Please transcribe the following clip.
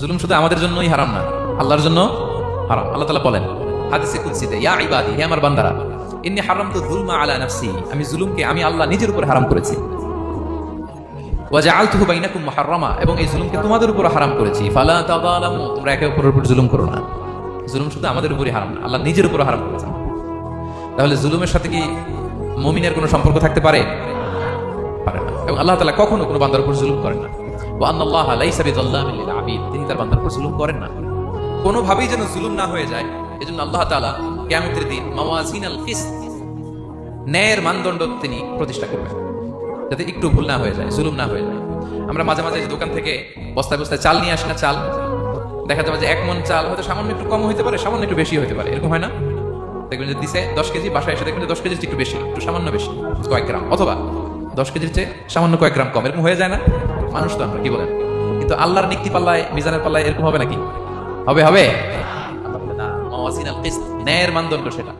জুলুম শুধু আমাদের জন্যই হারাম না, আল্লাহর জন্য হারাম। আল্লাহ তালা বলেন, হাদিসে কুদসিতে, ইয়া ইবাদি, হে আমার বান্দারা, ইন্নী হারামতু যুলমা আলা নাফসি, আমি জুলুমকে আমি আল্লাহ নিজের উপর হারাম করেছি। ওয়াজআলতুহু বাইনাকুম মুহাররামা, এবং এই জুলুমকে তোমাদের উপর হারাম করেছি। ফালা তাযালামু, তোমরা একে অপরের উপর জুলুম করো না। জুলুম শুধু আমাদের উপরই হারাম না, আল্লাহ নিজের উপর হারাম করেছেন। তাহলে জুলুমের সাথে কি মুমিনের কোনো সম্পর্ক থাকতে পারে? পারে না। এবং আল্লাহ তাআলা কখনো কোনো বান্দার উপর জুলুম করেন না। তিনি তার বান্দার উপর জুলুম করেন না। কোনোভাবেই যেন জুলুম না হয়ে যায়, এজন্য আল্লাহ তাআলা কিয়ামতের দিন মাওয়াজিনাল কিসত ন্যায়ের মানদণ্ড তিনি প্রতিষ্ঠা করবেন, যাতে একটু ভুল না হয়ে যায়, জুলুম না হয়ে যায়। আমরা মাঝে মাঝে দোকান থেকে বস্তায় বস্তায় চাল নিয়ে আসি না, চাল, দেখা যাবে যে এক মন চাল হয়তো সামান্য একটু কম হতে পারে, সামান্য একটু বেশি হতে পারে, এরকম হয় না? দেখবেন যে দিছে দশ কেজি, বাসায় এসে দেখবেন দশ কেজির একটু বেশি, একটু সামান্য বেশি, কয়েক গ্রাম, অথবা দশ কেজির চেয়ে সামান্য কয়েক গ্রাম কম, এরকম হয়ে যায় না? মানুষ তো আমরা, কি বলেন? কিন্তু আল্লাহর নিক্তি পাল্লায়, মিজানের পাল্লায় এরকম হবে নাকি? হবে হবে? ন্যায়ের মানদণ্ড সেটা।